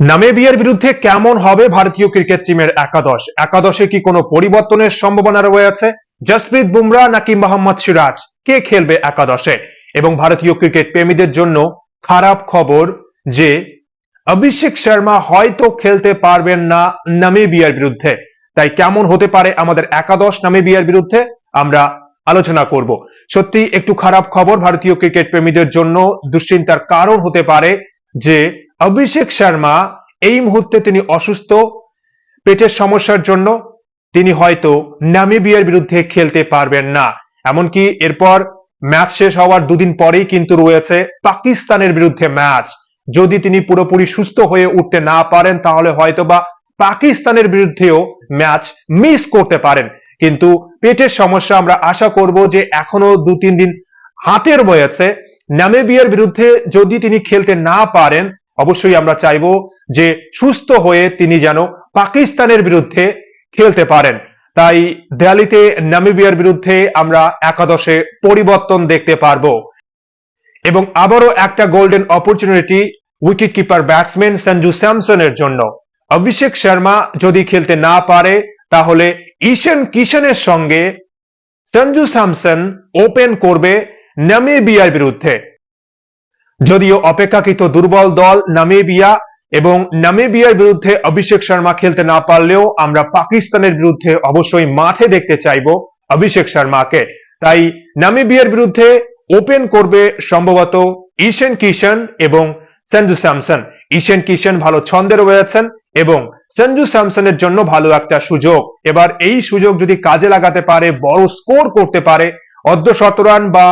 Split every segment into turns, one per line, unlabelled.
নামিবিয়ার বিরুদ্ধে কেমন হবে ভারতীয় ক্রিকেট টিমের একাদশ? একাদশে কি কোনো পরিবর্তনের সম্ভাবনা রয়েছে? জসপ্রীত বুমরা নাকি মোহাম্মদ সিরাজ? কে খেলবে একাদশে? এবং ভারতীয় ক্রিকেট প্রেমীদের জন্য খারাপ খবর যে, অভিষেক শর্মা হয়তো খেলতে পারবেন না নামিবিয়ার বিরুদ্ধে। তাই কেমন হতে পারে আমাদের একাদশ নামিবিয়ার বিরুদ্ধে? আমরা আলোচনা করব। সত্যি একটু খারাপ খবর ভারতীয় ক্রিকেট প্রেমীদের জন্য। দুশ্চিন্তার কারণ হতে পারে যে অভিষেক শর্মা এই মুহূর্তে তিনি অসুস্থ। পেটের সমস্যার জন্য তিনি হয়তো নামিবিয়ার বিরুদ্ধে খেলতে পারবেন না। এমনকি এরপর ম্যাচ শেষ হওয়ার দুদিন পরেই কিন্তু রয়েছে পাকিস্তানের বিরুদ্ধে ম্যাচ। যদি তিনি পুরোপুরি সুস্থ হয়ে উঠতে না পারেন, তাহলে হয়তোবা পাকিস্তানের বিরুদ্ধেও ম্যাচ মিস করতে পারেন। কিন্তু পেটের সমস্যা আমরা আশা করব যে এখনও দু তিন দিন হাতের রয়েছে নামিবিয়ার বিরুদ্ধে যদি তিনি খেলতে না পারেন অবশ্যই আমরা চাইব যে সুস্থ হয়ে তিনি যেন পাকিস্তানের বিরুদ্ধে খেলতে পারেন। তাই দিল্লিতে নামিবিয়ার বিরুদ্ধে আমরা একাদশে পরিবর্তন দেখতে পারব। এবং আবারও একটা golden opportunity wicket keeper batsman Sanju স্যামসনের জন্য। অভিষেক শর্মা যদি খেলতে না পারে, তাহলে ঈশান কিশনের সঙ্গে সঞ্জু স্যামসন ওপেন করবে নামিবিয়ার বিরুদ্ধে। যদিও অপেক্ষাকৃত দুর্বল দল নামিবিয়া এবং নামিবিয়ার বিরুদ্ধে অভিষেক শর্মা খেলতে না পারলেও আমরা পাকিস্তানের বিরুদ্ধে অবশ্যই মাঠে দেখতে চাইব অভিষেক শর্মাকে। তাই নামিবিয়ার বিরুদ্ধে ওপেন করবে সম্ভবত ঈশান কিশন এবং সঞ্জু স্যামসন। ঈশান কিশন ভালো ছন্দে রয়েছেন এবং সঞ্জু স্যামসনের জন্য ভালো একটা সুযোগ। এবার এই সুযোগ যদি কাজে লাগাতে পারে, বড় স্কোর করতে পারে, অর্ধ শতরান বা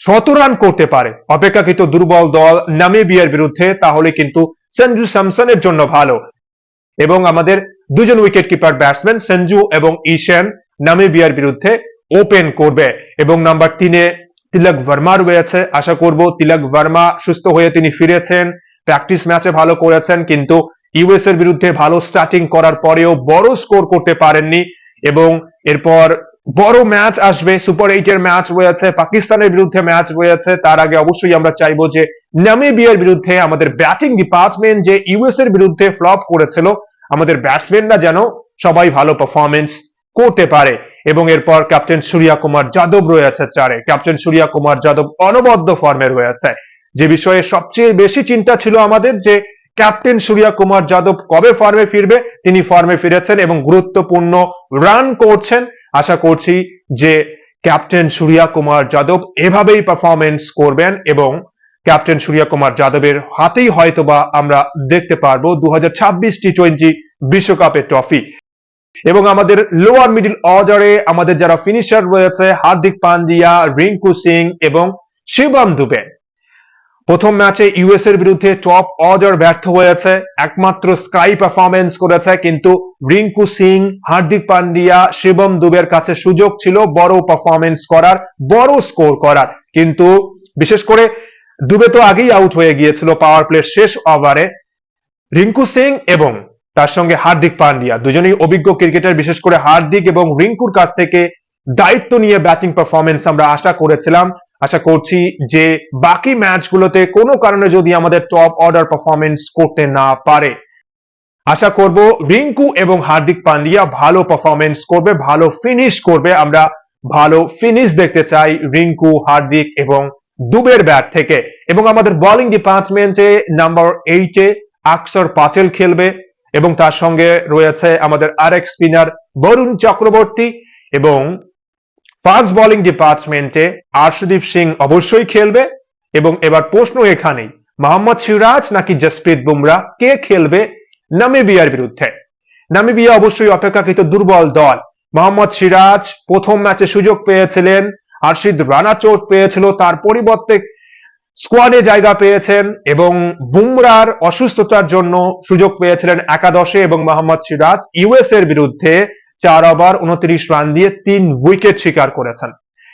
শত রান করতে পারে। অপেক্ষাকৃত দুর্বল দল নামিবিয়ার বিরুদ্ধে, তাহলে কিন্তু সঞ্জু স্যামসনের জন্য ভালো। এবং আমাদের দুজন উইকেট কিপার ব্যাটসম্যান সঞ্জু এবং ঈশান নামিবিয়ার বিরুদ্ধে ওপেন করবে। এবং নাম্বার তিনে তিলক ভার্মা রয়েছে। আশা করব তিলক ভার্মা সুস্থ হয়ে তিনি ফিরেছেন প্র্যাকটিস ম্যাচে ভালো করেছেন, কিন্তু ইউএস এর বিরুদ্ধে ভালো স্টার্টিং করার পরেও বড় স্কোর করতে পারেননি। এবং এরপর বড় ম্যাচ আসবে সুপার এইট এর ম্যাচ রয়েছে, পাকিস্তানের বিরুদ্ধে ম্যাচ রয়েছে, তার আগে অবশ্যই আমরা চাইব যে নামিবিয়ার বিরুদ্ধে আমাদের ব্যাটিং ডিপার্টমেন্ট যে ইউএস এর বিরুদ্ধে ফ্লপ করেছিল, আমাদের ব্যাটসম্যানরা যেন সবাই ভালো পারফরমেন্স করতে পারে। এবং এরপর ক্যাপ্টেন সূর্যা কুমার যাদব রয়েছে চারে। ক্যাপ্টেন সূর্যা কুমার যাদব অনবদ্য ফর্মে রয়েছে। যে বিষয়ে সবচেয়ে বেশি চিন্তা ছিল আমাদের যে ক্যাপ্টেন সূর্যা কুমার যাদব কবে ফর্মে ফিরবে, তিনি ফর্মে ফিরেছেন এবং গুরুত্বপূর্ণ রান করছেন। আশা করছি যে ক্যাপ্টেন সূর্যা কুমার যাদব এভাবেই পারফরমেন্স করবেন এবং ক্যাপ্টেন সূর্যা কুমার যাদবের হাতেই হয়তোবা আমরা দেখতে পারব দু হাজার ছাব্বিশ টি টোয়েন্টি বিশ্বকাপের ট্রফি এবং আমাদের লোয়ার মিডিল অর্ডারে আমাদের যারা ফিনিশার রয়েছে, হার্দিক পান্ডিয়া, রিঙ্কু সিং এবং শিবম দুবে। প্রথম ম্যাচে ইউএস এর বিরুদ্ধে টপ অর্ডার ব্যর্থ হয়েছে। একমাত্র স্কাই পারফরমেন্স করেছে, কিন্তু রিঙ্কু সিং, হার্দিক পান্ডিয়া, শিবম দুবের কাছে সুযোগ ছিল বড় পারফরমেন্স করার, বড় স্কোর করার। কিন্তু বিশেষ করে দুবে তো আগেই আউট হয়ে গিয়েছিল পাওয়ার প্লে শেষ ওভারে রিঙ্কু সিং এবং তার সঙ্গে হার্দিক পান্ডিয়া, দুজনেই অভিজ্ঞ ক্রিকেটার। বিশেষ করে হার্দিক এবং রিঙ্কুর কাছ থেকে দায়িত্ব নিয়ে ব্যাটিং পারফরমেন্স আমরা আশা করেছিলাম। আশা করছি যে বাকি ম্যাচগুলোতে কোনো কারণে যদি আমাদের টপ অর্ডার পারফরমেন্স করতে না পারে। আশা করব রিঙ্কু এবং হার্দিক পান্ডিয়া ভালো পারফরমেন্স করবে, ভালো ফিনিশ করবে। আমরা ভালো ফিনিশ দেখতে চাই রিঙ্কু, হার্দিক এবং দুবের ব্যাট থেকে। এবং আমাদের বোলিং ডিপার্টমেন্টে নাম্বার এইটে আকসর পাটেল খেলবে এবং তার সঙ্গে রয়েছে আমাদের আরেক স্পিনার বরুণ চক্রবর্তী এবং ফাস্ট বোলিং ডিপার্টমেন্টে আর্শদীপ সিং অবশ্যই খেলবে এবং এবার প্রশ্ন এখানেই, মোহাম্মদ সিরাজ নাকি জসপ্রীত বুমরা কে খেলবে নামিবিয়ার বিরুদ্ধে? নামিবিয়া অবশ্যই অপেক্ষাকৃত দুর্বল দল। মোহাম্মদ সিরাজ প্রথম ম্যাচে সুযোগ পেয়েছিলেন আরশিদ রানা চোট পেয়েছিল, তার পরিবর্তে স্কোয়াডে জায়গা পেয়েছেন এবং বুমরার অসুস্থতার জন্য সুযোগ পেয়েছিলেন একাদশে এবং মোহাম্মদ সিরাজ ইউএস এর বিরুদ্ধে চার ওভার উনত্রিশ রান দিয়ে তিন উইকেট শিকার করেছেন।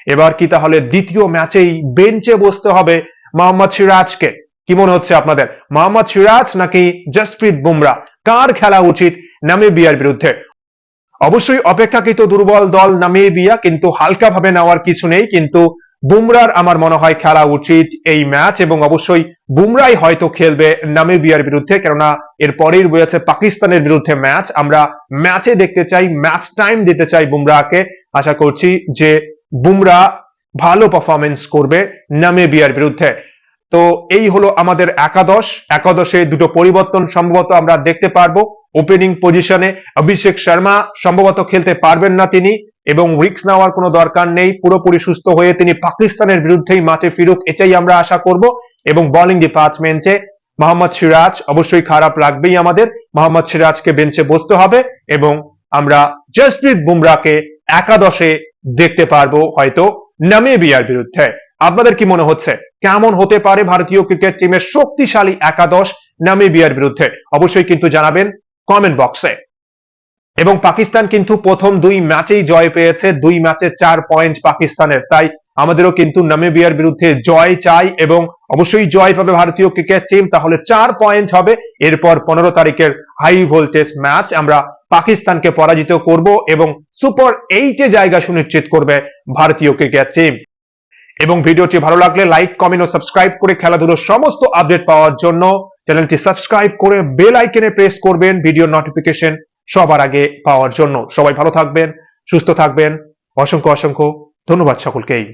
এবার কি তাহলে দ্বিতীয় ম্যাচেই বেঞ্চে বসতে হবে মোহাম্মদ সিরাজকে? কি মনে হচ্ছে আপনাদের? মোহাম্মদ সিরাজ নাকি জসপ্রীত বুমরা? কার খেলা উচিত নামিবিয়ার বিরুদ্ধে? অবশ্যই অপেক্ষাকৃত দুর্বল দল নামিবিয়া, কিন্তু হালকা ভাবে নেওয়ার কিছু নেই, কিন্তু বুমরার আমার মনে হয় খেলা উচিত এই ম্যাচ এবং অবশ্যই বুমরাই হয়তো খেলবে নামিবিয়ার বিরুদ্ধে, কেননা এর পরেই রয়েছে পাকিস্তানের বিরুদ্ধে ম্যাচ। আমরা ম্যাচে দেখতে চাই, ম্যাচ টাইম দিতে চাই বুমরাকে। আশা করছি যে বুমরা ভালো পারফরমেন্স করবে নামিবিয়ার বিরুদ্ধে। তো এই হলো আমাদের একাদশ। একাদশে দুটো পরিবর্তন সম্ভবত আমরা দেখতে পারব। ওপেনিং পজিশনে অভিষেক শর্মা সম্ভবত খেলতে পারবেন না তিনি। এবং রিক্স নেওয়ার কোনো দরকার নেই। পুরোপুরি সুস্থ হয়ে তিনি পাকিস্তানের বিরুদ্ধেই মাঠে ফিরুক, এটাই আমরা আশা করব। এবং বোলিং ডিপার্টমেন্টে মোহাম্মদ সিরাজ অবশ্যই খারাপ লাগবেই আমাদের। মোহাম্মদ সিরাজকে বেঞ্চে বসতে হবে এবং আমরা জসপ্রীত বুমরাকে একাদশে দেখতে পারব হয়তো নামিবিয়ার বিরুদ্ধে। আপনাদের কি মনে হচ্ছে? কেমন হতে পারে ভারতীয় ক্রিকেট টিমের শক্তিশালী একাদশ নামিবিয়ার বিরুদ্ধে? অবশ্যই কিন্তু জানাবেন কমেন্ট বক্সে এবং পাকিস্তান কিন্তু প্রথম দুই ম্যাচেই জয় পেয়েছে। দুই ম্যাচে চার পয়েন্ট পাকিস্তানের। তাই আমাদেরও কিন্তু নামিবিয়ার বিরুদ্ধে জয় চাই এবং অবশ্যই জয় পাবে ভারতীয় ক্রিকেট টিম। তাহলে চার পয়েন্ট হবে। এরপর পনেরো তারিখের হাই ভোল্টেজ ম্যাচ আমরা পাকিস্তানকে পরাজিত করব এবং সুপার এইটে জায়গা সুনিশ্চিত করবে ভারতীয় ক্রিকেট টিম। এবং ভিডিওটি ভালো লাগলে লাইক কমেন্ট ও সাবস্ক্রাইব করে খেলাধুলোর সমস্ত আপডেট পাওয়ার জন্য চ্যানেলটি সাবস্ক্রাইব করে বেল আইকনে প্রেস করবেন। ভিডিও নোটিফিকেশন সবার আগে পাওয়ার জন্য। সবাই ভালো থাকবেন সুস্থ থাকবেন। অসংখ্য অসংখ্য ধন্যবাদ সকলকেই।